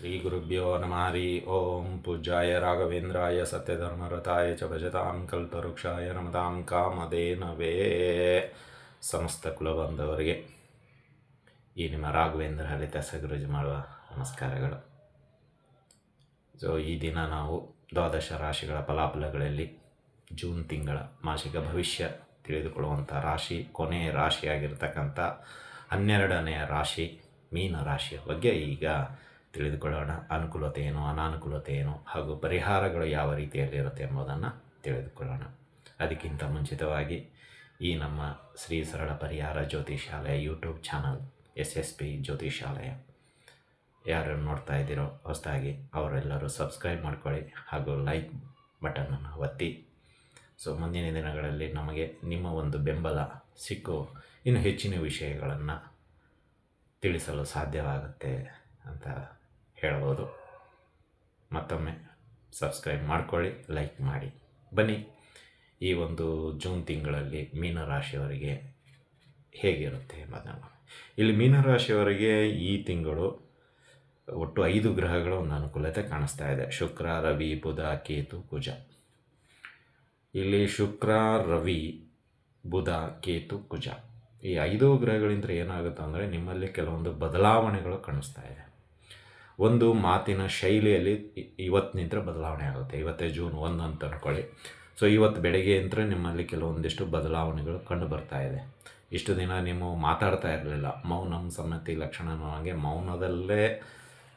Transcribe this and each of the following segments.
ಶ್ರೀ ಗುರುಭ್ಯೋ ನಮಾರಿ ಓಂ ಪೂಜ್ಯಾಯ ರಾಘವೇಂದ್ರಾಯ ಸತ್ಯಧರ್ಮರತಾಯ ಚ ಭಜತಾಂ ಕಲ್ಪವೃಕ್ಷಾಯ ನಮತಾಂ ಕಾಮಧೇನವೇ ಸಮಸ್ತ ಕುಲಬಂಧವರಿಗೆ ಈ ನಿಮ್ಮ ರಾಘವೇಂದ್ರ ಹರಿತ ಸಗುರುಜ್ ಮಾಡುವ ನಮಸ್ಕಾರಗಳು. ಸೊ ಈ ದಿನ ನಾವು ದ್ವಾದಶ ರಾಶಿಗಳ ಫಲಾಫಲಗಳಲ್ಲಿ ಜೂನ್ ತಿಂಗಳ ಮಾಸಿಕ ಭವಿಷ್ಯ ತಿಳಿದುಕೊಳ್ಳುವಂಥ ರಾಶಿ, ಕೊನೆಯ ರಾಶಿಯಾಗಿರ್ತಕ್ಕಂಥ ಹನ್ನೆರಡನೆಯ ರಾಶಿ, ಮೀನ ರಾಶಿಯ ಬಗ್ಗೆ ಈಗ ತಿಳಿದುಕೊಳ್ಳೋಣ. ಅನುಕೂಲತೆ ಏನು, ಅನಾನುಕೂಲತೆ ಏನು, ಹಾಗೂ ಪರಿಹಾರಗಳು ಯಾವ ರೀತಿಯಲ್ಲಿರುತ್ತೆ ಎಂಬುದನ್ನು ತಿಳಿದುಕೊಳ್ಳೋಣ. ಅದಕ್ಕಿಂತ ಮುಂಚಿತವಾಗಿ ಈ ನಮ್ಮ Shri Sarala Parihara Jyotishalaya YouTube channel S S P Jyotishalaya ಯಾರು ನೋಡ್ತಾ ಇದ್ದೀರೋ ಹೊಸದಾಗಿ ಅವರೆಲ್ಲರೂ ಸಬ್ಸ್ಕ್ರೈಬ್ ಮಾಡ್ಕೊಳ್ಳಿ ಹಾಗೂ ಲೈಕ್ ಬಟನನ್ನು ಒತ್ತಿ. ಸೊ, ಮುಂದಿನ ದಿನಗಳಲ್ಲಿ ನಮಗೆ ನಿಮ್ಮ ಒಂದು ಬೆಂಬಲ ಸಿಕ್ಕು ಇನ್ನು ಹೆಚ್ಚಿನ ವಿಷಯಗಳನ್ನು ತಿಳಿಸಲು ಸಾಧ್ಯವಾಗುತ್ತೆ ಅಂತ ಹೇಳ್ಬೋದು. ಮತ್ತೊಮ್ಮೆ ಸಬ್ಸ್ಕ್ರೈಬ್ ಮಾಡ್ಕೊಳ್ಳಿ ಲೈಕ್ ಮಾಡಿ. ಬನ್ನಿ, ಈ ಒಂದು ಜೂನ್ ತಿಂಗಳಲ್ಲಿ ಮೀನರಾಶಿಯವರಿಗೆ ಹೇಗಿರುತ್ತೆ ಎಂಬುದನ್ನು ಇಲ್ಲಿ ಮೀನರಾಶಿಯವರಿಗೆ ಈ ತಿಂಗಳು ಒಟ್ಟು ಐದು ಗ್ರಹಗಳ ಒಂದು ಅನುಕೂಲತೆ ಕಾಣಿಸ್ತಾ ಇದೆ. ಶುಕ್ರ, ರವಿ, ಬುಧ, ಕೇತು, ಕುಜ. ಇಲ್ಲಿ ಶುಕ್ರ, ರವಿ, ಬುಧ, ಕೇತು, ಕುಜ. ಈ ಐದು ಗ್ರಹಗಳಿಂದ ಏನಾಗುತ್ತೆ ಅಂದರೆ ನಿಮ್ಮಲ್ಲಿ ಕೆಲವೊಂದು ಬದಲಾವಣೆಗಳು ಕಾಣಿಸ್ತಾ ಇದೆ. ಒಂದು ಮಾತಿನ ಶೈಲಿಯಲ್ಲಿ ಇವತ್ತಿನಿಂದ ಬದಲಾವಣೆ ಆಗುತ್ತೆ. ಇವತ್ತೇ ಜೂನ್ ಒಂದು ಅಂತ ಅಂದ್ಕೊಳ್ಳಿ ಸೊ, ಇವತ್ತು ಬೆಳಗ್ಗೆ ಅಂತ ನಿಮ್ಮಲ್ಲಿ ಕೆಲವೊಂದಿಷ್ಟು ಬದಲಾವಣೆಗಳು ಕಂಡು ಬರ್ತಾ ಇದೆ. ಇಷ್ಟು ದಿನ ನೀವು ಮಾತಾಡ್ತಾ ಇರಲಿಲ್ಲ. ಮೌನಂ ಸಮ್ಮತಿ ಲಕ್ಷಣ ಹಾಗೆ ಮೌನದಲ್ಲೇ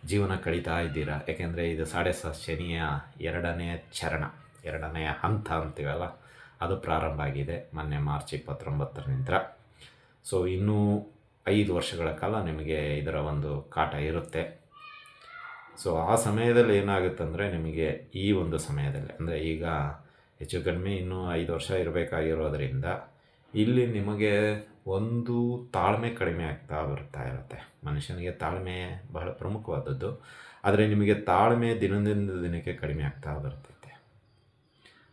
ಜೀವನ ಕಳೀತಾ ಇದ್ದೀರಾ? ಯಾಕೆಂದರೆ ಇದು ಸಾಡೆ ಸ ಶನಿಯ ಎರಡನೆಯ ಚರಣ ಎರಡನೆಯ ಹಂತ ಅಂತೀವಲ್ಲ, ಅದು ಪ್ರಾರಂಭ ಆಗಿದೆ ಮೊನ್ನೆ ಮಾರ್ಚ್ ಇಪ್ಪತ್ತೊಂಬತ್ತರ ನಂತರ. ಸೊ, ಇನ್ನೂ ಐದು ವರ್ಷಗಳ ಕಾಲ ನಿಮಗೆ ಇದರ ಒಂದು ಕಾಟ ಇರುತ್ತೆ. ಸೊ ಆ ಸಮಯದಲ್ಲಿ ಏನಾಗುತ್ತಂದರೆ ನಿಮಗೆ ಈ ಒಂದು ಸಮಯದಲ್ಲಿ, ಅಂದರೆ ಈಗ ಹೆಚ್ಚು ಕಡಿಮೆ ಇನ್ನೂ ಐದು ವರ್ಷ ಇರಬೇಕಾಗಿರೋದ್ರಿಂದ ಇಲ್ಲಿ ನಿಮಗೆ ಒಂದು ತಾಳ್ಮೆ ಕಡಿಮೆ ಆಗ್ತಾ ಬರ್ತಾ ಇರುತ್ತೆ. ಮನುಷ್ಯನಿಗೆ ತಾಳ್ಮೆ ಬಹಳ ಪ್ರಮುಖವಾದದ್ದು. ಆದರೆ ನಿಮಗೆ ತಾಳ್ಮೆ ದಿನದಿಂದ ದಿನಕ್ಕೆ ಕಡಿಮೆ ಆಗ್ತಾ ಬರ್ತೈತೆ.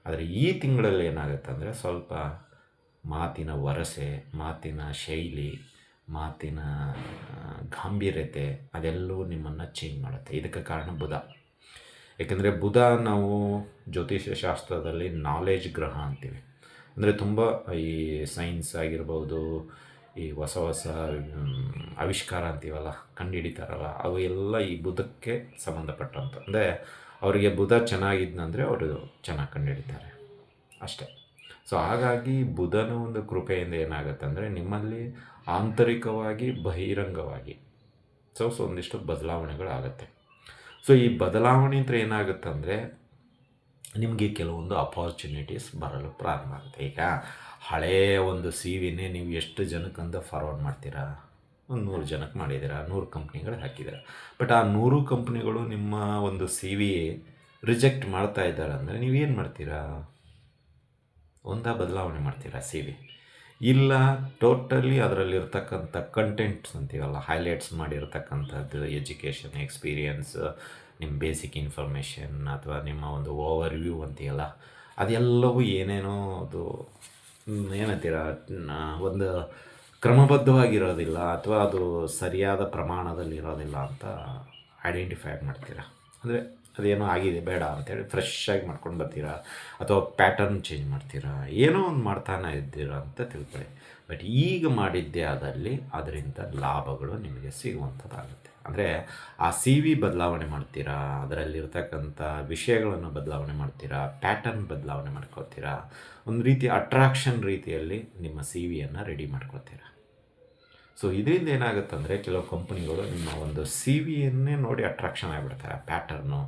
ಆದರೆ ಈ ತಿಂಗಳಲ್ಲಿ ಏನಾಗುತ್ತೆ ಅಂದರೆ ಸ್ವಲ್ಪ ಮಾತಿನ ವರಸೆ, ಮಾತಿನ ಶೈಲಿ ಮಾತಿನ ಗಾಂಭೀರ್ಯತೆ ಅದೆಲ್ಲವೂ ನಿಮ್ಮನ್ನು ಚೇಂಜ್ ಮಾಡುತ್ತೆ. ಇದಕ್ಕೆ ಕಾರಣ ಬುಧ. ಏಕೆಂದರೆ ಬುಧ ನಾವು ಜ್ಯೋತಿಷ್ಯ ಶಾಸ್ತ್ರದಲ್ಲಿ ನಾಲೆಜ್ ಗ್ರಹ ಅಂತೀವಿ. ಅಂದರೆ ತುಂಬ ಈ ಸೈನ್ಸ್ ಆಗಿರ್ಬೋದು, ಈ ಹೊಸ ಹೊಸ ಆವಿಷ್ಕಾರ ಅಂತೀವಲ್ಲ, ಕಂಡುಹಿಡಿತಾರಲ್ಲ, ಅವು ಎಲ್ಲ ಈ ಬುಧಕ್ಕೆ ಸಂಬಂಧಪಟ್ಟಂಥ ಅಂದರೆ ಅವರಿಗೆ ಬುಧ ಚೆನ್ನಾಗಿದ್ನಂದರೆ ಅವರು ಚೆನ್ನಾಗಿ ಕಂಡುಹಿಡಿತಾರೆ. ಅಷ್ಟೇ. ಸೊ ಹಾಗಾಗಿ ಬುಧನ ಒಂದು ಕೃಪೆಯಿಂದ ಏನಾಗುತ್ತೆ ಅಂದರೆ ನಿಮ್ಮಲ್ಲಿ ಆಂತರಿಕವಾಗಿ, ಬಹಿರಂಗವಾಗಿ. ಸೊ ಸೊ ಒಂದಿಷ್ಟು ಬದಲಾವಣೆಗಳಾಗತ್ತೆ. ಸೊ ಈ ಬದಲಾವಣೆ ಏನಾಗುತ್ತೆ ಅಂದರೆ ನಿಮಗೆ ಕೆಲವೊಂದು ಅಪಾರ್ಚುನಿಟೀಸ್ ಬರಲು ಪ್ರಾರಂಭ ಆಗುತ್ತೆ. ಈಗ ಹಳೆಯ ಒಂದು ಸಿ ವಿನೇ ನೀವು ಎಷ್ಟು ಜನಕ್ಕಂತ ಫಾರ್ವರ್ಡ್ ಮಾಡ್ತೀರಾ? ಒಂದು ನೂರು ಜನಕ್ಕೆ ಮಾಡಿದ್ದೀರಾ? ನೂರು ಕಂಪ್ನಿಗಳು ಹಾಕಿದ್ದೀರ? ಬಟ್ ಆ ನೂರು ಕಂಪ್ನಿಗಳು ನಿಮ್ಮ ಒಂದು ಸಿ ವಿ ರಿಜೆಕ್ಟ್ ಮಾಡ್ತಾ ಇದ್ದಾರೆ ಅಂದರೆ ನೀವೇನು ಮಾಡ್ತೀರಾ? ಒಂದಾ ಬದಲಾವಣೆ ಮಾಡ್ತೀರಾ ಸಿ ವಿ ಇಲ್ಲ ಟೋಟಲಿ ಅದರಲ್ಲಿರ್ತಕ್ಕಂಥ ಕಂಟೆಂಟ್ಸ್ ಅಂತೀವಲ್ಲ ಹೈಲೈಟ್ಸ್ ಮಾಡಿರ್ತಕ್ಕಂಥದ್ದು ಎಜುಕೇಷನ್ ಎಕ್ಸ್ಪೀರಿಯನ್ಸ್ ನಿಮ್ಮ ಬೇಸಿಕ್ ಇನ್ಫಾರ್ಮೇಷನ್ ಅಥವಾ ನಿಮ್ಮ ಒಂದು ಓವರ್ ವ್ಯೂ ಅಂತೀಯಲ್ಲ, ಅದೆಲ್ಲವೂ ಏನೇನೋ ಅದು ಏನಂತೀರ ಒಂದು ಕ್ರಮಬದ್ಧವಾಗಿರೋದಿಲ್ಲ ಅಥವಾ ಅದು ಸರಿಯಾದ ಪ್ರಮಾಣದಲ್ಲಿ ಇರೋದಿಲ್ಲ ಅಂತ ಐಡೆಂಟಿಫೈ ಮಾಡ್ತೀರಾ? ಅಂದರೆ ಅದೇನೋ ಆಗಿದೆ, ಬೇಡ ಅಂತೇಳಿ ಫ್ರೆಶ್ ಆಗಿ ಮಾಡ್ಕೊಂಡು ಬರ್ತೀರಾ? ಅಥವಾ ಪ್ಯಾಟರ್ನ್ ಚೇಂಜ್ ಮಾಡ್ತೀರಾ? ಏನೋ ಒಂದು ಮಾಡ್ತಾನೆ ಇದ್ದೀರಾ ಅಂತ ತಿಳ್ಕೊಳ್ಳಿ. ಬಟ್ ಈಗ ಮಾಡಿದ್ದೇ ಆದಲ್ಲಿ ಅದರಿಂದ ಲಾಭಗಳು ನಿಮಗೆ ಸಿಗುವಂಥದ್ದಾಗುತ್ತೆ. ಅಂದರೆ ಆ ಸಿ ವಿ ಬದಲಾವಣೆ ಮಾಡ್ತೀರಾ? ಅದರಲ್ಲಿರ್ತಕ್ಕಂಥ ವಿಷಯಗಳನ್ನು ಬದಲಾವಣೆ ಮಾಡ್ತೀರಾ? ಪ್ಯಾಟರ್ನ್ ಬದಲಾವಣೆ ಮಾಡ್ಕೊಳ್ತೀರಾ ಒಂದು ರೀತಿ ಅಟ್ರಾಕ್ಷನ್ ರೀತಿಯಲ್ಲಿ ನಿಮ್ಮ ಸಿ ವಿಯನ್ನು ರೆಡಿ ಮಾಡ್ಕೊಳ್ತೀರಾ ಸೊ ಇದರಿಂದ ಏನಾಗುತ್ತೆ ಅಂದರೆ ಕೆಲವು ಕಂಪ್ನಿಗಳು ನಿಮ್ಮ ಒಂದು ಸಿ ವಿಯನ್ನೇ ನೋಡಿ ಅಟ್ರಾಕ್ಷನ್ ಆಗಿಬಿಡ್ತಾರೆ. ಆ ಪ್ಯಾಟರ್ನು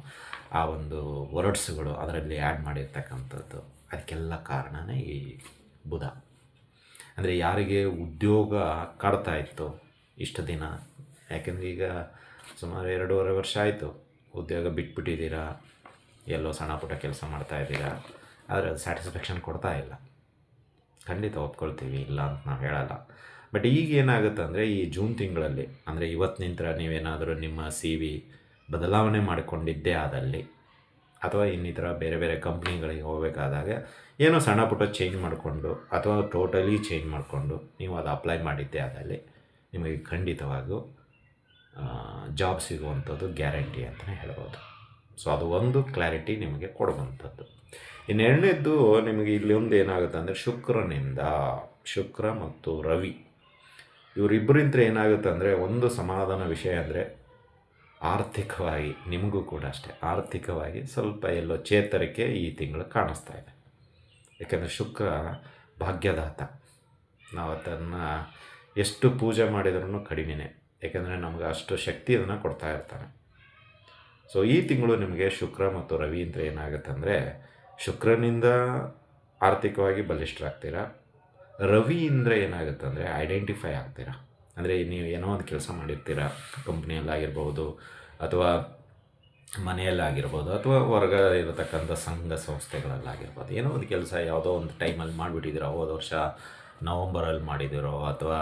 ಆ ಒಂದು ವರ್ಡ್ಸ್ಗಳು ಅದರಲ್ಲಿ ಆ್ಯಡ್ ಮಾಡಿರ್ತಕ್ಕಂಥದ್ದು. ಅದಕ್ಕೆಲ್ಲ ಕಾರಣನೇ ಈ ಬುಧ. ಅಂದರೆ ಯಾರಿಗೆ ಉದ್ಯೋಗ ಕಾಡ್ತಾ ಇತ್ತು ಇಷ್ಟು ದಿನ. ಯಾಕೆಂದರೆ ಈಗ ಸುಮಾರು ಎರಡೂವರೆ ವರ್ಷ ಆಯಿತು. ಉದ್ಯೋಗ ಬಿಟ್ಬಿಟ್ಟಿದ್ದೀರಾ? ಎಲ್ಲೋ ಸಣ್ಣ ಪುಟ್ಟ ಕೆಲಸ ಮಾಡ್ತಾ ಇದ್ದೀರಾ? ಆದರೆ ಸ್ಯಾಟಿಸ್ಫ್ಯಾಕ್ಷನ್ ಕೊಡ್ತಾ ಇಲ್ಲ. ಖಂಡಿತ ಒಪ್ಕೊಳ್ತೀವಿ, ಇಲ್ಲ ಅಂತ ನಾವು ಹೇಳಲ್ಲ. ಬಟ್ ಈಗ ಏನಾಗುತ್ತೆ ಅಂದರೆ ಈ ಜೂನ್ ತಿಂಗಳಲ್ಲಿ, ಅಂದರೆ ಇವತ್ತಿನಿಂದ ನೀವೇನಾದರೂ ನಿಮ್ಮ ಸಿ ವಿ ಬದಲಾವಣೆ ಮಾಡಿಕೊಂಡಿದ್ದೇ ಆದಲ್ಲಿ, ಅಥವಾ ಇನ್ನಿತರ ಬೇರೆ ಬೇರೆ ಕಂಪ್ನಿಗಳಿಗೆ ಹೋಗಬೇಕಾದಾಗ ಏನೋ ಸಣ್ಣ ಪುಟ್ಟ ಚೇಂಜ್ ಮಾಡಿಕೊಂಡು, ಅಥವಾ ಟೋಟಲಿ ಚೇಂಜ್ ಮಾಡಿಕೊಂಡು ನೀವು ಅದು ಅಪ್ಲೈ ಮಾಡಿದ್ದೇ ಆದಲ್ಲಿ, ನಿಮಗೆ ಖಂಡಿತವಾಗೂ ಜಾಬ್ ಸಿಗುವಂಥದ್ದು ಗ್ಯಾರಂಟಿ ಅಂತಲೇ ಹೇಳ್ಬೋದು. ಸೊ ಅದು ಒಂದು ಕ್ಲಾರಿಟಿ ನಿಮಗೆ ಕೊಡುವಂಥದ್ದು. ಇನ್ನೆರಡನೇದ್ದು ನಿಮಗೆ ಇಲ್ಲಿ ಒಂದು ಏನಾಗುತ್ತೆ ಅಂದರೆ ಶುಕ್ರನಿಂದ ಶುಕ್ರ ಮತ್ತು ರವಿ ಇವರಿಬ್ಬರಿಂತ್ರ ಏನಾಗುತ್ತೆ ಅಂದರೆ ಒಂದು ಸಮಾಧಾನ ವಿಷಯ ಅಂದರೆ ಆರ್ಥಿಕವಾಗಿ, ನಿಮಗೂ ಕೂಡ ಅಷ್ಟೇ, ಆರ್ಥಿಕವಾಗಿ ಸ್ವಲ್ಪ ಎಲ್ಲೋ ಚೇತರಿಕೆ ಈ ತಿಂಗಳು ಕಾಣಿಸ್ತಾ ಇದೆ. ಯಾಕೆಂದರೆ ಶುಕ್ರ ಭಾಗ್ಯದಾತ. ನಾವು ಅದನ್ನು ಎಷ್ಟು ಪೂಜೆ ಮಾಡಿದ್ರೂ ಕಡಿಮೆನೇ. ಯಾಕೆಂದರೆ ನಮಗೆ ಅಷ್ಟು ಶಕ್ತಿ ಅದನ್ನು ಕೊಡ್ತಾ ಇರ್ತಾನೆ. ಸೊ ಈ ತಿಂಗಳು ನಿಮಗೆ ಶುಕ್ರ ಮತ್ತು ರವಿ ಅಂತ ಏನಾಗುತ್ತೆ ಅಂದರೆ ಶುಕ್ರನಿಂದ ಆರ್ಥಿಕವಾಗಿ ಬಲಿಷ್ಠರಾಗ್ತೀರಾ? ರವಿಯಿಂದ ಏನಾಗುತ್ತೆ ಅಂದರೆ ಐಡೆಂಟಿಫೈ ಆಗ್ತೀರಾ? ಅಂದರೆ ನೀವು ಏನೋ ಒಂದು ಕೆಲಸ ಮಾಡಿರ್ತೀರ ಕಂಪ್ನಿಯಲ್ಲಾಗಿರ್ಬೋದು ಅಥವಾ ಮನೆಯಲ್ಲಾಗಿರ್ಬೋದು ಅಥವಾ ಹೊರಗ ಇರತಕ್ಕಂಥ ಸಂಘ ಸಂಸ್ಥೆಗಳಲ್ಲಾಗಿರ್ಬೋದು ಏನೋ ಒಂದು ಕೆಲಸ ಯಾವುದೋ ಒಂದು ಟೈಮಲ್ಲಿ ಮಾಡಿಬಿಟ್ಟಿದ್ದೀರೋ? ಹೋದ ವರ್ಷ ನವಂಬರಲ್ಲಿ ಮಾಡಿದಿರೋ ಅಥವಾ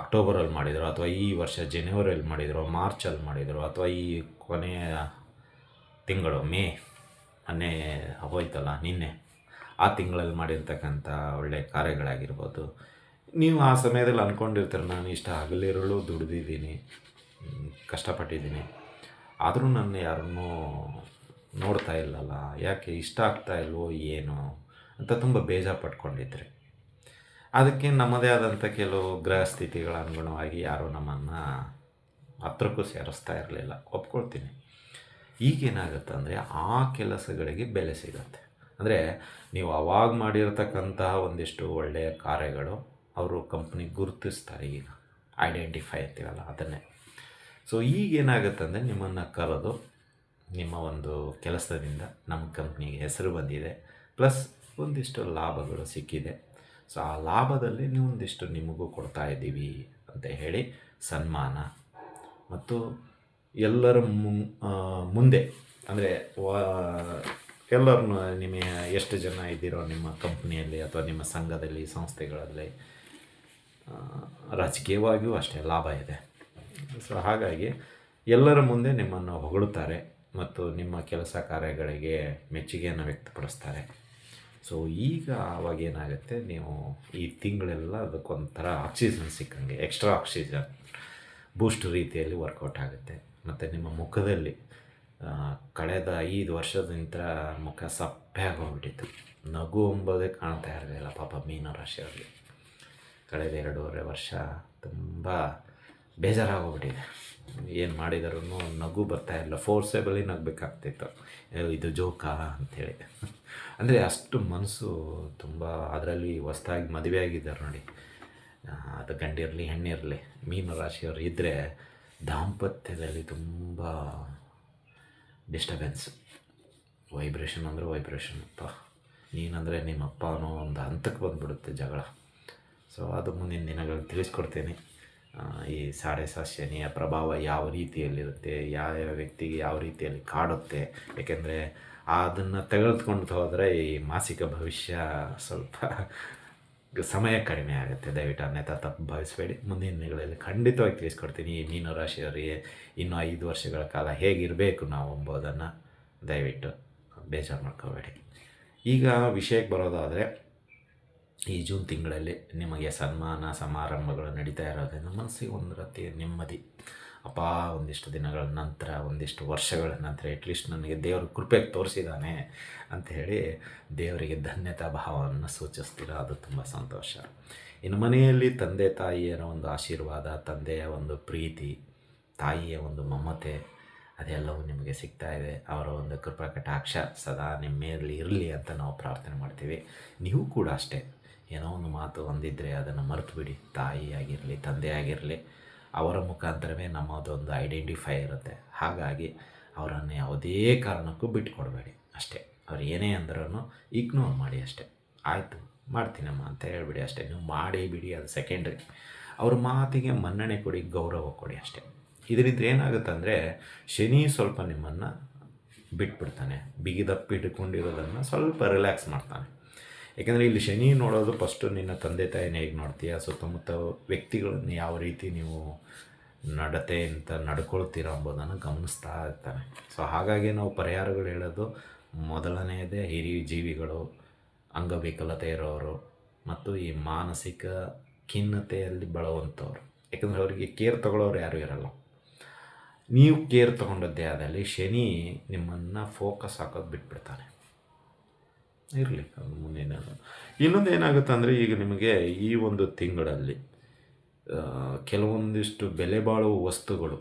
ಅಕ್ಟೋಬರಲ್ಲಿ ಮಾಡಿದಿರೋ ಅಥವಾ ಈ ವರ್ಷ ಜನವರಿಯಲ್ಲಿ ಮಾಡಿದಿರೋ ಮಾರ್ಚಲ್ಲಿ ಮಾಡಿದಿರೋ ಅಥವಾ ಈ ಕೊನೆಯ ತಿಂಗಳು, ಮೇ, ಮೊನ್ನೆ ಹೋಯ್ತಲ್ಲ, ನಿನ್ನೆ? ಆ ತಿಂಗಳಲ್ಲಿ ಮಾಡಿರ್ತಕ್ಕಂಥ ಒಳ್ಳೆಯ ಕಾರ್ಯಗಳಾಗಿರ್ಬೋದು. ನೀವು ಆ ಸಮಯದಲ್ಲಿ ಅಂದ್ಕೊಂಡಿರ್ತೀರ ನಾನು ಇಷ್ಟ ಹಗಲಿರಳು ದುಡಿದಿದ್ದೀನಿ, ಕಷ್ಟಪಟ್ಟಿದ್ದೀನಿ. ಆದರೂ ನನ್ನ ಯಾರನ್ನೂ ನೋಡ್ತಾ ಇಲ್ಲಲ್ಲ, ಯಾಕೆ ಇಷ್ಟ ಆಗ್ತಾ ಇಲ್ವೋ, ಏನು? ಅಂತ ತುಂಬ ಬೇಜಾರು ಪಟ್ಕೊಂಡಿದ್ರಿ ಅದಕ್ಕೆ ನಮ್ಮದೇ ಆದಂಥ ಕೆಲವು ಗ್ರಹ ಸ್ಥಿತಿಗಳ ಅನುಗುಣವಾಗಿ ಯಾರೂ ನಮ್ಮನ್ನು ಹತ್ರಕ್ಕೂ ಸೇರಿಸ್ತಾ ಇರಲಿಲ್ಲ. ಒಪ್ಕೊಳ್ತೀನಿ. ಈಗೇನಾಗುತ್ತೆ ಅಂದರೆ ಆ ಕೆಲಸಗಳಿಗೆ ಬೆಲೆ ಸಿಗುತ್ತೆ. ಅಂದರೆ ನೀವು ಅವಾಗ ಮಾಡಿರ್ತಕ್ಕಂತಹ ಒಂದಿಷ್ಟು ಒಳ್ಳೆಯ ಕಾರ್ಯಗಳು ಅವರು ಕಂಪ್ನಿ ಗುರುತಿಸ್ತಾರೆ ಈಗ ಐಡೆಂಟಿಫೈ ಅಂತೀವಲ್ಲ ಅದನ್ನೇ. ಸೊ ಈಗೇನಾಗುತ್ತೆ ಅಂದರೆ ನಿಮ್ಮನ್ನು ಕರೆದು ನಿಮ್ಮ ಒಂದು ಕೆಲಸದಿಂದ ನಮ್ಮ ಕಂಪ್ನಿಗೆ ಹೆಸರು ಬಂದಿದೆ ಪ್ಲಸ್ ಒಂದಿಷ್ಟು ಲಾಭಗಳು ಸಿಕ್ಕಿದೆ. ಸೊ ಆ ಲಾಭದಲ್ಲಿ ನೀವು ಒಂದಿಷ್ಟು ನಿಮಗೂ ಕೊಡ್ತಾ ಇದ್ದೀವಿ ಅಂತ ಹೇಳಿ ಸನ್ಮಾನ. ಮತ್ತು ಎಲ್ಲರ ಮುಂದೆ, ಅಂದರೆ ಎಲ್ಲರನ್ನು ನಿಮ್ಮ ಎಷ್ಟು ಜನ ಇದ್ದೀರೋ ನಿಮ್ಮ ಕಂಪ್ನಿಯಲ್ಲಿ ಅಥವಾ ನಿಮ್ಮ ಸಂಘದಲ್ಲಿ, ಸಂಸ್ಥೆಗಳಲ್ಲಿ ರಾಜಕೀಯವಾಗಿಯೂ ಅಷ್ಟೇ ಲಾಭ ಇದೆ. ಸೊ ಹಾಗಾಗಿ ಎಲ್ಲರ ಮುಂದೆ ನಿಮ್ಮನ್ನು ಹೊಗಳುತ್ತಾರೆ ಮತ್ತು ನಿಮ್ಮ ಕೆಲಸ ಕಾರ್ಯಗಳಿಗೆ ಮೆಚ್ಚುಗೆಯನ್ನು ವ್ಯಕ್ತಪಡಿಸ್ತಾರೆ. ಸೊ ಈಗ ಆವಾಗ ಏನಾಗುತ್ತೆ, ನೀವು ಈ ತಿಂಗಳೆಲ್ಲ ಅದಕ್ಕೊಂಥರ ಆಕ್ಸಿಜನ್ ಸಿಕ್ಕಂಗೆ ಎಕ್ಸ್ಟ್ರಾ ಆಕ್ಸಿಜನ್ ಬೂಸ್ಟ್ ರೀತಿಯಲ್ಲಿ ವರ್ಕೌಟ್ ಆಗುತ್ತೆ. ಮತ್ತು ನಿಮ್ಮ ಮುಖದಲ್ಲಿ ಕಳೆದ ಐದು ವರ್ಷದಿಂದ ಮುಖ ಸಪ್ಪೆ ಆಗೋಗ್ಬಿಟ್ಟಿತ್ತು ನಗು ಎಂಬುದೇ ಕಾಣ್ತಾ ಇರಲಿಲ್ಲ ಪಾಪ ಮೀನ ರಾಶಿಯವರಿಗೆ ಕಳೆದ ಎರಡೂವರೆ ವರ್ಷ ತುಂಬ ಬೇಜಾರಾಗೋಗ್ಬಿಟ್ಟಿದೆ ಏನು ಮಾಡಿದರೂ ನಗು ಬರ್ತಾ ಇಲ್ಲ ಫೋರ್ಸೇಬಲಿ ನಗಬೇಕಾಗ್ತಿತ್ತು ಇದು ಜೋಕಾ ಅಂಥೇಳಿ ಅಂದರೆ ಅಷ್ಟು ಮನಸ್ಸು ತುಂಬ ಅದರಲ್ಲಿ ಹೊಸ್ದಾಗಿ ಮದುವೆ ಆಗಿದ್ದಾರೆ ನೋಡಿ. ಅದು ಗಂಡಿರಲಿ ಹೆಣ್ಣಿರಲಿ, ಮೀನ ರಾಶಿಯವರು ಇದ್ದರೆ ದಾಂಪತ್ಯದಲ್ಲಿ ತುಂಬ ಡಿಸ್ಟರ್ಬೆನ್ಸ್ ವೈಬ್ರೇಷನ್ ಅಂದರೆ ವೈಬ್ರೇಷನ್ ಅಪ್ಪ. ನೀನಂದರೆ ನಿಮ್ಮ ಅಪ್ಪ ಅನ್ನೋ ಒಂದು ಹಂತಕ್ಕೆ ಬಂದುಬಿಡುತ್ತೆ ಜಗಳ. ಸೊ ಅದು ಮುಂದಿನ ದಿನಗಳಲ್ಲಿ ತಿಳಿಸ್ಕೊಡ್ತೇನೆ. ಈ ಸಾರೆ ಸಾಶನಿಯ ಪ್ರಭಾವ ಯಾವ ರೀತಿಯಲ್ಲಿರುತ್ತೆ ಯಾವ ವ್ಯಕ್ತಿಗೆ ಯಾವ ರೀತಿಯಲ್ಲಿ ಕಾಡುತ್ತೆ. ಏಕೆಂದರೆ ಅದನ್ನು ತೆಗೆದುಕೊಂಡು ಹೋದರೆ ಈ ಮಾಸಿಕ ಭವಿಷ್ಯ ಸ್ವಲ್ಪ ಸಮಯ ಕಡಿಮೆ ಆಗುತ್ತೆ. ದಯವಿಟ್ಟು ಅನ್ಯತಾ ತಪ್ಪು ಭಾವಿಸಬೇಡಿ. ಮುಂದಿನ ದಿನಗಳಲ್ಲಿ ಖಂಡಿತವಾಗಿ ತಿಳಿಸ್ಕೊಡ್ತೀನಿ. ಈ ಮೀನು ರಾಶಿಯವರಿಗೆ ಇನ್ನೂ ಐದು ವರ್ಷಗಳ ಕಾಲ ಹೇಗಿರಬೇಕು ನಾವು ಎಂಬುದನ್ನು ದಯವಿಟ್ಟು ಬೇಜಾರು ಮಾಡ್ಕೋಬೇಡಿ. ಈಗ ವಿಷಯಕ್ಕೆ ಬರೋದಾದರೆ, ಈ ಜೂನ್ ತಿಂಗಳಲ್ಲಿ ನಿಮಗೆ ಸನ್ಮಾನ ಸಮಾರಂಭಗಳು ನಡೀತಾ ಇರೋದ್ರಿಂದ ಮನಸ್ಸಿಗೆ ಒಂದು ರೀತಿ ನೆಮ್ಮದಿ. ಅಪ್ಪ, ಒಂದಿಷ್ಟು ದಿನಗಳ ನಂತರ, ಒಂದಿಷ್ಟು ವರ್ಷಗಳ ನಂತರ ಅಟ್ಲೀಸ್ಟ್ ನನಗೆ ದೇವರು ಕೃಪೆ ತೋರಿಸಿದ್ದಾನೆ ಹೇಳಿ ದೇವರಿಗೆ ಧನ್ಯತಾ ಭಾವವನ್ನು ಸೂಚಿಸ್ತೀರ? ಅದು ತುಂಬ ಸಂತೋಷ. ಇನ್ನು ಮನೆಯಲ್ಲಿ ತಂದೆ, ತಾಯಿಯರ ಒಂದು ಆಶೀರ್ವಾದ, ತಂದೆಯ ಒಂದು ಪ್ರೀತಿ, ತಾಯಿಯ ಒಂದು ಮಮತೆ, ಅದೆಲ್ಲವೂ ನಿಮಗೆ ಸಿಗ್ತಾ ಇದೆ. ಅವರ ಒಂದು ಕೃಪಾ ಕಟಾಕ್ಷ ಸದಾ ನಿಮ್ಮ ಮೇಲೆ ಇರಲಿ ಅಂತ ನಾವು ಪ್ರಾರ್ಥನೆ ಮಾಡ್ತೀವಿ. ನೀವು ಕೂಡ ಅಷ್ಟೇ. ಏನೋ ಒಂದು ಮಾತು ಒಂದಿದ್ದರೆ ಅದನ್ನು ಮರೆತು ಬಿಡಿ ತಾಯಿಯಾಗಿರಲಿ ತಂದೆಯಾಗಿರಲಿ ಅವರ ಮುಖಾಂತರವೇ ನಮ್ಮದೊಂದು ಐಡೆಂಟಿಫೈ ಇರುತ್ತೆ. ಹಾಗಾಗಿ ಅವರನ್ನು ಯಾವುದೇ ಕಾರಣಕ್ಕೂ ಬಿಟ್ಕೊಡಬೇಡಿ ಅಷ್ಟೇ. ಅವ್ರು ಏನೇ ಅಂದ್ರೂ ಇಗ್ನೋರ್ ಮಾಡಿ ಅಷ್ಟೇ. ಆಯಿತು, ಮಾಡ್ತೀನಮ್ಮ ಅಂತ ಹೇಳ್ಬಿಡಿ ಅಷ್ಟೇ. ನೀವು ಮಾಡಿ ಬಿಡಿ, ಅದು ಸೆಕೆಂಡ್ರಿ ಅವ್ರ ಮಾತಿಗೆ ಮನ್ನಣೆ ಕೊಡಿ, ಗೌರವ ಕೊಡಿ ಅಷ್ಟೇ. ಇದರಿಂದ ಏನಾಗುತ್ತೆ ಅಂದರೆ ಶನಿ ಸ್ವಲ್ಪ ನಿಮ್ಮನ್ನು ಬಿಟ್ಬಿಡ್ತಾನೆ. ಬಿಗಿದಪ್ಪಿಟ್ಕೊಂಡಿರೋದನ್ನು ಸ್ವಲ್ಪ ರಿಲ್ಯಾಕ್ಸ್ ಮಾಡ್ತಾನೆ. ಯಾಕೆಂದರೆ ಇಲ್ಲಿ ಶನಿ ನೋಡೋದು ಫಸ್ಟು ನಿನ್ನ ತಂದೆ ತಾಯಿನ ಹೇಗೆ ನೋಡ್ತೀಯ? ಸುತ್ತಮುತ್ತ ವ್ಯಕ್ತಿಗಳನ್ನು ಯಾವ ರೀತಿ ನೀವು ನಡತೆ ಅಂತ ನಡ್ಕೊಳ್ತೀರ ಅಂಬೋದನ್ನು ಗಮನಿಸ್ತಾ ಇರ್ತಾನೆ. ಸೊ ಹಾಗಾಗಿ ನಾವು ಪರಿಹಾರಗಳು ಹೇಳೋದು ಮೊದಲನೆಯದೇ ಹಿರಿಯ ಜೀವಿಗಳು, ಅಂಗವಿಕಲತೆ ಇರೋರು ಮತ್ತು ಈ ಮಾನಸಿಕ ಖಿನ್ನತೆಯಲ್ಲಿ ಬಳವಂಥವ್ರು ಯಾಕಂದರೆ ಅವರಿಗೆ ಕೇರ್ ತಗೊಳ್ಳೋರು ಯಾರೂ ಇರಲ್ಲ. ನೀವು ಕೇರ್ ತೊಗೊಂಡದ್ದೇ ಆದಲ್ಲಿ ಶನಿ ನಿಮ್ಮನ್ನು ಫೋಕಸ್ ಹಾಕೋದು ಬಿಟ್ಬಿಡ್ತಾನೆ. ಇರಲಿ, ಅದು ಮುಂದಿನ ಇನ್ನೊಂದು ಏನಾಗುತ್ತೆ ಅಂದರೆ, ಈಗ ನಿಮಗೆ ಈ ಒಂದು ತಿಂಗಳಲ್ಲಿ ಕೆಲವೊಂದಿಷ್ಟು ಬೆಲೆ ಬಾಳುವ ವಸ್ತುಗಳು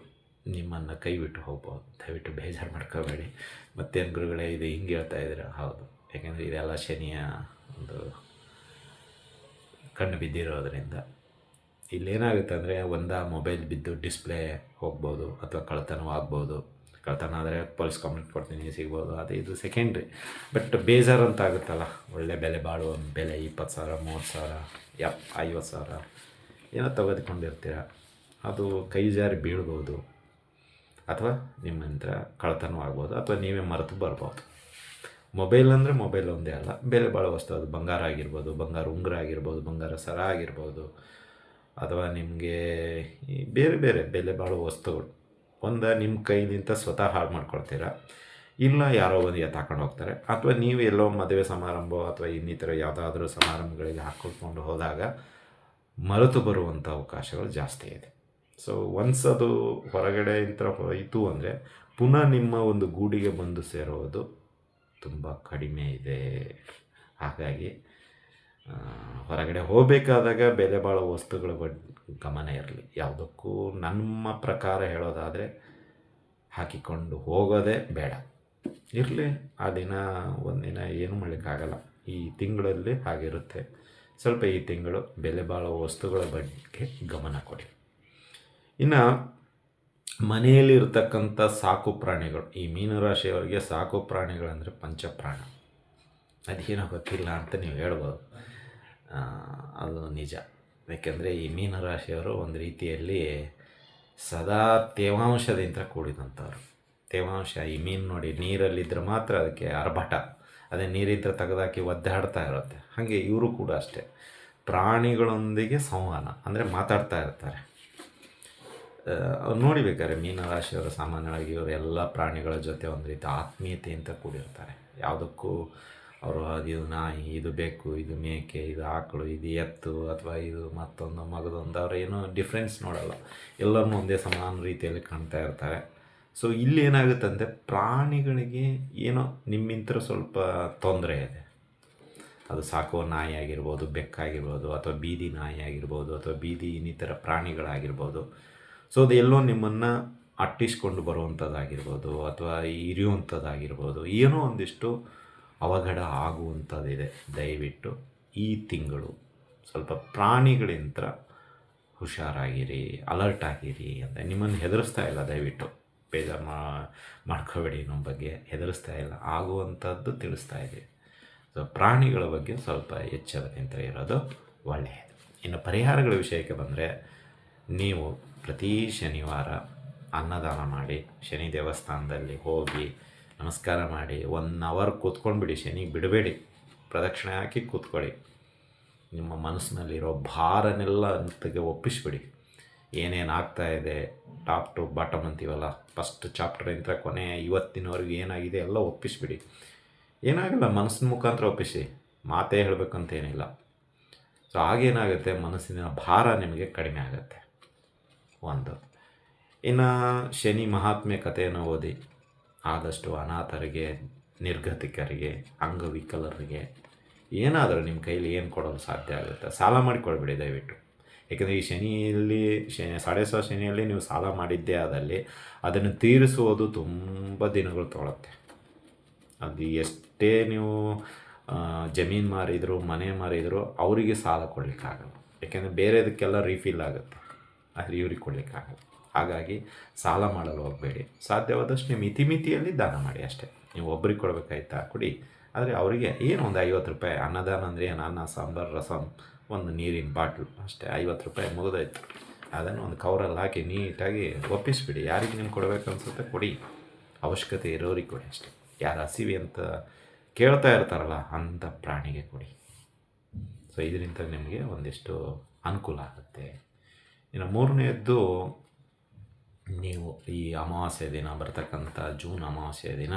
ನಿಮ್ಮನ್ನು ಕೈ ಬಿಟ್ಟು ಹೋಗ್ಬೋದು. ದಯವಿಟ್ಟು ಬೇಜಾರು ಮಾಡ್ಕೋಬೇಡಿ. ಮತ್ತೆ ಗುರುಗಳೇ ಇದು ಹಿಂಗೆ ಹೇಳ್ತಾ ಇದ್ದೀರ ಹೌದು. ಯಾಕೆಂದರೆ ಇದೆಲ್ಲ ಶನಿಯ ಒಂದು ಕಣ್ಣು ಬಿದ್ದಿರೋದ್ರಿಂದ. ಇಲ್ಲೇನಾಗುತ್ತೆ ಅಂದರೆ, ಒಂದ ಮೊಬೈಲ್ ಬಿದ್ದು ಡಿಸ್ಪ್ಲೇ ಹೋಗ್ಬೋದು, ಅಥವಾ ಕಳ್ತನವೂ ಆಗ್ಬೋದು ಕಳ್ತನ ಆದರೆ ಪೊಲೀಸ್ ಕಂಪ್ಲೇಂಟ್ ಕೊಡ್ತೀನಿ ಸಿಗ್ಬೋದು, ಅದು ಇದು ಸೆಕೆಂಡ್ರಿ ಬಟ್ ಬೇಜಾರು ಅಂತ ಆಗುತ್ತಲ್ಲ, ಒಳ್ಳೆ ಬೆಲೆ ಬಾಳುವ ಬೆಲೆ ಇಪ್ಪತ್ತು ಸಾವಿರ, ಮೂವತ್ತು ಸಾವಿರ ಎಪ್ ಐವತ್ತು ಸಾವಿರ. ಏನೋ ತೆಗೆದುಕೊಂಡಿರ್ತೀರ. ಅದು ಕೈ ಜಾರಿ ಬೀಳ್ಬೋದು. ಅಥವಾ ನಿಮ್ಮ ಹತ್ರ ಕಳ್ತನೂ ಆಗ್ಬೋದು, ಅಥವಾ ನೀವೇ ಮರೆತು ಬರ್ಬೋದು. ಮೊಬೈಲ್ ಅಂದರೆ ಮೊಬೈಲ್ ಒಂದೇ ಅಲ್ಲ, ಬೆಲೆ ಬಾಳೋ ವಸ್ತು ಅದು. ಬಂಗಾರ ಆಗಿರ್ಬೋದು, ಬಂಗಾರ ಉಂಗುರ ಆಗಿರ್ಬೋದು, ಬಂಗಾರ ಸರ ಆಗಿರ್ಬೋದು, ಅಥವಾ ನಿಮಗೆ ಬೇರೆ ಬೇರೆ ಬೆಲೆ ಬಾಳುವ ವಸ್ತುಗಳು. ಒಂದು ನಿಮ್ಮ ಕೈಲಿಂತ ಸ್ವತಃ ಹಾಳು ಮಾಡ್ಕೊಳ್ತೀರಾ? ಇಲ್ಲ ಯಾರೋ ಒಂದು ಎತ್ತಾಕೊಂಡು ಹೋಗ್ತಾರೆ. ಅಥವಾ ನೀವು ಎಲ್ಲೋ ಮದುವೆ ಸಮಾರಂಭ ಅಥವಾ ಇನ್ನಿತರ ಯಾವುದಾದ್ರೂ ಸಮಾರಂಭಗಳಿಗೆ ಹಾಕ್ಕೊಂಡು ಹೋದಾಗ ಮರೆತು ಬರುವಂಥ ಅವಕಾಶಗಳು ಜಾಸ್ತಿ ಇದೆ. ಸೊ ಒನ್ಸ್ ಅದು ಹೊರಗಡೆ ಇಂಥ ಹೋಯಿತು ಅಂದರೆ ಪುನಃ ನಿಮ್ಮ ಒಂದು ಗೂಡಿಗೆ ಬಂದು ಸೇರೋದು ತುಂಬ ಕಡಿಮೆ ಇದೆ. ಹಾಗಾಗಿ ಹೊರಗಡೆ ಹೋಗಬೇಕಾದಾಗ ಬೆಲೆ ಬಾಳೋ ವಸ್ತುಗಳ ಬಗ್ಗೆ ಗಮನ ಇರಲಿ. ಯಾವುದಕ್ಕೂ ನಮ್ಮ ಪ್ರಕಾರ ಹೇಳೋದಾದರೆ ಹಾಕಿಕೊಂಡು ಹೋಗೋದೇ ಬೇಡ. ಇರಲಿ, ಆ ದಿನ ಒಂದಿನ ಏನು ಮಾಡಲಿಕ್ಕಾಗಲ್ಲ. ಈ ತಿಂಗಳಲ್ಲಿ ಹಾಗಿರುತ್ತೆ. ಸ್ವಲ್ಪ ಈ ತಿಂಗಳು ಬೆಲೆ ಬಾಳೋ ವಸ್ತುಗಳ ಬಗ್ಗೆ ಗಮನ ಕೊಡಿ. ಇನ್ನು ಮನೆಯಲ್ಲಿ ಇರತಕ್ಕಂಥ ಸಾಕು ಪ್ರಾಣಿಗಳು, ಈ ಮೀನರಾಶಿಯವರಿಗೆ ಸಾಕು ಪ್ರಾಣಿಗಳಂದರೆ ಪಂಚಪ್ರಾಣ. ಅದೇನೋ ಗೊತ್ತಿಲ್ಲ ಅಂತ ನೀವು ಹೇಳ್ಬೋದು. ಅದು ನಿಜ. ಯಾಕೆಂದರೆ ಈ ಮೀನರಾಶಿಯವರು ಒಂದು ರೀತಿಯಲ್ಲಿ ಸದಾ ತೇವಾಂಶದಿಂದ ಕೂಡಿದಂಥವ್ರು. ತೇವಾಂಶ, ಈ ಮೀನು ನೋಡಿ ನೀರಲ್ಲಿದ್ದರೆ ಮಾತ್ರ ಅದಕ್ಕೆ ಅರ್ಭಟ. ಅದೇ ನೀರಿದ್ದರೆ ತೆಗೆದಾಕಿ ಒದ್ದಾಡ್ತಾ ಇರುತ್ತೆ. ಹಾಗೆ ಇವರು ಕೂಡ ಅಷ್ಟೇ. ಪ್ರಾಣಿಗಳೊಂದಿಗೆ ಸಂವಹನ, ಅಂದರೆ ಮಾತಾಡ್ತಾ ಇರ್ತಾರೆ. ಅವ್ರು ನೋಡಿಬೇಕಾದ್ರೆ ಮೀನರಾಶಿಯವರು ಸಾಮಾನ್ಯವಾಗಿ ಇವರು ಎಲ್ಲ ಪ್ರಾಣಿಗಳ ಜೊತೆ ಒಂದು ರೀತಿ ಆತ್ಮೀಯತೆಯಿಂದ ಕೂಡಿರ್ತಾರೆ. ಯಾವುದಕ್ಕೂ ಅವರು ಅದು ಇದು ನಾಯಿ, ಇದು ಬೆಕ್ಕು, ಇದು ಮೇಕೆ, ಇದು ಆಕಳು, ಇದು ಎತ್ತು ಅಥವಾ ಇದು ಮತ್ತೊಂದು ಮಗದೊಂದು, ಅವ್ರು ಏನೂ ಡಿಫ್ರೆನ್ಸ್ ನೋಡಲ್ಲ. ಎಲ್ಲರೂ ಒಂದೇ ಸಮಾನ ರೀತಿಯಲ್ಲಿ ಕಾಣ್ತಾ ಇರ್ತಾರೆ. ಸೊ ಇಲ್ಲಿ ಏನಾಗುತ್ತೆ ಅಂದರೆ ಪ್ರಾಣಿಗಳಿಗೆ ಏನೋ ನಿಮ್ಮಿಂತ ಸ್ವಲ್ಪ ತೊಂದರೆ ಇದೆ. ಅದು ಸಾಕುವ ನಾಯಿ ಆಗಿರ್ಬೋದು ಬೆಕ್ಕಾಗಿರ್ಬೋದು ಅಥವಾ ಬೀದಿ ನಾಯಿ ಆಗಿರ್ಬೋದು, ಅಥವಾ ಬೀದಿ ಇನ್ನಿತರ ಪ್ರಾಣಿಗಳಾಗಿರ್ಬೋದು. ಸೊ ಅದು ಎಲ್ಲೋ ನಿಮ್ಮನ್ನು ಅಟ್ಟಿಸ್ಕೊಂಡು ಬರುವಂಥದ್ದಾಗಿರ್ಬೋದು, ಅಥವಾ ಇರಿಯುವಂಥದ್ದಾಗಿರ್ಬೋದು. ಏನೋ ಒಂದಿಷ್ಟು ಅವಘಡ ಆಗುವಂಥದ್ದಿದೆ. ದಯವಿಟ್ಟು ಈ ತಿಂಗಳು ಸ್ವಲ್ಪ ಪ್ರಾಣಿಗಳಿಂತ ಹುಷಾರಾಗಿರಿ ಅಲರ್ಟ್ ಆಗಿರಿ ಅಂತ. ನಿಮ್ಮನ್ನು ಹೆದರಿಸ್ತಾ ಇಲ್ಲ ದಯವಿಟ್ಟು. ಬೇಜಾರು ಮಾ, ಮಾಡ್ಕೋಬೇಡಿ ನಮ್ಮ ಬಗ್ಗೆ. ಹೆದರಿಸ್ತಾ ಇಲ್ಲ. ಆಗುವಂಥದ್ದು ತಿಳಿಸ್ತಾ ಇದ್ದೀವಿ ಸೊ ಪ್ರಾಣಿಗಳ ಬಗ್ಗೆ ಸ್ವಲ್ಪ ಎಚ್ಚರದಿಂದ ಇರೋದು ಒಳ್ಳೆಯದು. ಇನ್ನು ಪರಿಹಾರಗಳ ವಿಷಯಕ್ಕೆ ಬಂದರೆ, ನೀವು ಪ್ರತಿ ಶನಿವಾರ ಅನ್ನದಾನ ಮಾಡಿ, ಶನಿ ದೇವಸ್ಥಾನದಲ್ಲಿ ಹೋಗಿ ನಮಸ್ಕಾರ ಮಾಡಿ ಒನ್ ಅವರ್ ಕೂತ್ಕೊಂಡ್ಬಿಡಿ, ಶನಿಗೆ ಬಿಡಬೇಡಿ, ಪ್ರದಕ್ಷಿಣೆ ಹಾಕಿ ಕೂತ್ಕೊಳ್ಳಿ. ನಿಮ್ಮ ಮನಸ್ಸಿನಲ್ಲಿರೋ ಭಾರನೆಲ್ಲ ಅಂತಗೆ ಒಪ್ಪಿಸ್ಬಿಡಿ. ಏನೇನು ಇದೆ ಟಾಪ್ ಟು ಬಾಟಮ್ ಅಂತೀವಲ್ಲ ಫಸ್ಟ್ ಚಾಪ್ಟರ್ ಚಾಪ್ಟರಿಂದ ಕೊನೆ ಇವತ್ತಿನವರೆಗೂ ಏನಾಗಿದೆ ಎಲ್ಲ ಒಪ್ಪಿಸ್ಬಿಡಿ. ಏನಾಗಲ್ಲ, ಮನಸ್ಸಿನ ಮುಖಾಂತರ ಒಪ್ಪಿಸಿ, ಮಾತೇ ಹೇಳಬೇಕಂತೇನಿಲ್ಲ. ಸೊ ಆಗೇನಾಗುತ್ತೆ ಮನಸ್ಸಿನ ಭಾರ ನಿಮಗೆ ಕಡಿಮೆ ಆಗುತ್ತೆ. ಒಂದು. ಇನ್ನು ಶನಿ ಮಹಾತ್ಮೆ ಕಥೆಯನ್ನು ಓದಿ ಆದಷ್ಟು ಅನಾಥರಿಗೆ, ನಿರ್ಗತಿಕರಿಗೆ, ಅಂಗವಿಕಲರಿಗೆ ಏನಾದರೂ ನಿಮ್ಮ ಕೈಲಿ ಏನು ಕೊಡಲು ಸಾಧ್ಯ ಆಗುತ್ತೆ? ಸಾಲ ಮಾಡಿಕೊಳ್ಬೇಡಿ ದಯವಿಟ್ಟು. ಏಕೆಂದರೆ ಈ ಶನಿಯಲ್ಲಿ ಶನಿ ಸಾಡೆ ಶನಿಯಲ್ಲಿ ನೀವು ಸಾಲ ಮಾಡಿದ್ದೇ ಆದಲ್ಲಿ ಅದನ್ನು ತೀರಿಸುವುದು ತುಂಬ ದಿನಗಳು ತೊಗೊಳುತ್ತೆ ಅದು ಎಷ್ಟೇ ನೀವು ಜಮೀನು ಮಾರಿದ್ರು, ಮನೆ ಮಾರಿದ್ರು ಅವರಿಗೆ ಸಾಲ ಕೊಡಲಿಕ್ಕಾಗಲ್ಲ. ಯಾಕೆಂದರೆ ಬೇರೆದಕ್ಕೆಲ್ಲ ರೀಫಿಲ್ ಆಗುತ್ತೆ. ಆದರೆ ಇವ್ರಿಗೆ ಕೊಡಲಿಕ್ಕಾಗಲ್ಲ. ಹಾಗಾಗಿ ಸಾಲ ಮಾಡಲು ಹೋಗಬೇಡಿ. ಸಾಧ್ಯವಾದಷ್ಟು ನೀವು ಮಿತಿ ಮಿತಿಯಲ್ಲಿ ದಾನ ಮಾಡಿ ಅಷ್ಟೇ. ನೀವು ಒಬ್ರಿಗೆ ಕೊಡಬೇಕಾಯ್ತಾ? ಕೊಡಿ. ಆದರೆ ಅವರಿಗೆ ಏನು ಒಂದು ಐವತ್ತು ರೂಪಾಯಿ ಅನ್ನದಾನ ಅಂದರೆ ಏನು? ಅನ್ನ, ಸಾಂಬಾರು ರಸಮ್ ಒಂದು ನೀರಿನ ಬಾಟ್ಲು ಅಷ್ಟೇ. ಐವತ್ತು ರೂಪಾಯಿ ಮುಗಿದಾಯ್ತು. ಅದನ್ನು ಒಂದು ಕವರಲ್ಲಿ ಹಾಕಿ ನೀಟಾಗಿ ಒಪ್ಪಿಸಿಬಿಡಿ. ಯಾರಿಗೆ ನಿಮ್ಗೆ ಕೊಡಬೇಕು ಅನ್ಸುತ್ತೆ ಕೊಡಿ. ಅವಶ್ಯಕತೆ ಇರೋರಿಗೆ ಕೊಡಿ ಅಷ್ಟೇ. ಯಾರು ಹಸಿವಿ ಅಂತ ಕೇಳ್ತಾ ಇರ್ತಾರಲ್ಲ ಅಂಥ ಪ್ರಾಣಿಗೆ ಕೊಡಿ. ಸೊ ಇದರಿಂದ ನಿಮಗೆ ಒಂದಿಷ್ಟು ಅನುಕೂಲ ಆಗುತ್ತೆ. ಇನ್ನು ಮೂರನೆಯದ್ದು ನೀವು ಈ ಅಮಾವಾಸ್ಯೆ ದಿನ, ಬರ್ತಕ್ಕಂಥ ಜೂನ್ ಅಮಾವಾಸ್ಯೆ ದಿನ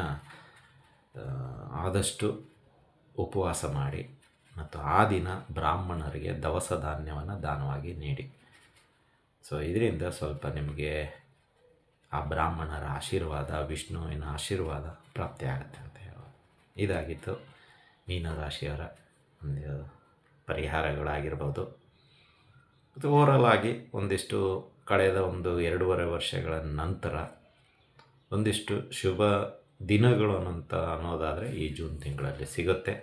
ಆದಷ್ಟು ಉಪವಾಸ ಮಾಡಿ ಮತ್ತು ಆ ದಿನ ಬ್ರಾಹ್ಮಣರಿಗೆ ದವಸ ಧಾನ್ಯವನ್ನು ದಾನವಾಗಿ ನೀಡಿ. ಸೊ ಇದರಿಂದ ಸ್ವಲ್ಪ ನಿಮಗೆ ಆ ಬ್ರಾಹ್ಮಣರ ಆಶೀರ್ವಾದ, ವಿಷ್ಣುವಿನ ಆಶೀರ್ವಾದ ಪ್ರಾಪ್ತಿಯಾಗುತ್ತೆ ಅಂತ ಹೇಳ್ಬೋದು. ಇದಾಗಿತ್ತು ಮೀನರಾಶಿಯವರ ಒಂದು ಪರಿಹಾರಗಳಾಗಿರ್ಬೋದು. ಓವರಲ್ ಆಗಿ ಒಂದಿಷ್ಟು ಕಳೆದ ಒಂದು ಎರಡೂವರೆ ವರ್ಷಗಳ ನಂತರ ಒಂದಿಷ್ಟು ಶುಭ ದಿನಗಳು ಅನ್ನೋಂಥ ಅನ್ನೋದಾದರೆ ಈ ಜೂನ್ ತಿಂಗಳಲ್ಲಿ ಸಿಗುತ್ತೆ.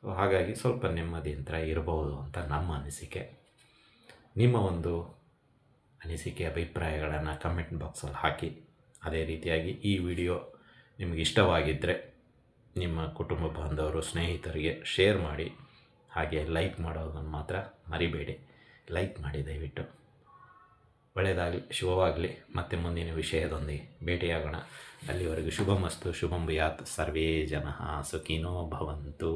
ಸೊ ಹಾಗಾಗಿ ಸ್ವಲ್ಪ ನೆಮ್ಮದಿ ಅಂತ ಇರಬಹುದು ಅಂತ ನಮ್ಮ ಅನಿಸಿಕೆ. ನಿಮ್ಮ ಒಂದು ಅನಿಸಿಕೆ, ಅಭಿಪ್ರಾಯಗಳನ್ನು ಕಮೆಂಟ್ ಬಾಕ್ಸಲ್ಲಿ ಹಾಕಿ. ಅದೇ ರೀತಿಯಾಗಿ ಈ ವಿಡಿಯೋ ನಿಮಗೆ ಇಷ್ಟವಾಗಿದ್ದರೆ ನಿಮ್ಮ ಕುಟುಂಬ ಬಾಂಧವರು, ಸ್ನೇಹಿತರಿಗೆ ಶೇರ್ ಮಾಡಿ. ಹಾಗೆ ಲೈಕ್ ಮಾಡೋದನ್ನು ಮಾತ್ರ ಮರಿಬೇಡಿ. ಲೈಕ್ ಮಾಡಿ ದಯವಿಟ್ಟು. ಒಳ್ಳೆಯದಾಗಲಿ ಶುಭವಾಗಲಿ. ಮತ್ತೆ ಮುಂದಿನ ವಿಷಯದೊಂದಿಗೆ ಭೇಟಿಯಾಗೋಣ. ಅಲ್ಲಿವರೆಗೂ ಶುಭಮಸ್ತು ಶುಭಂ ಯಾತ್ ಸರ್ವೇ ಜನ ಸುಖಿನೋ ಭವಂತು.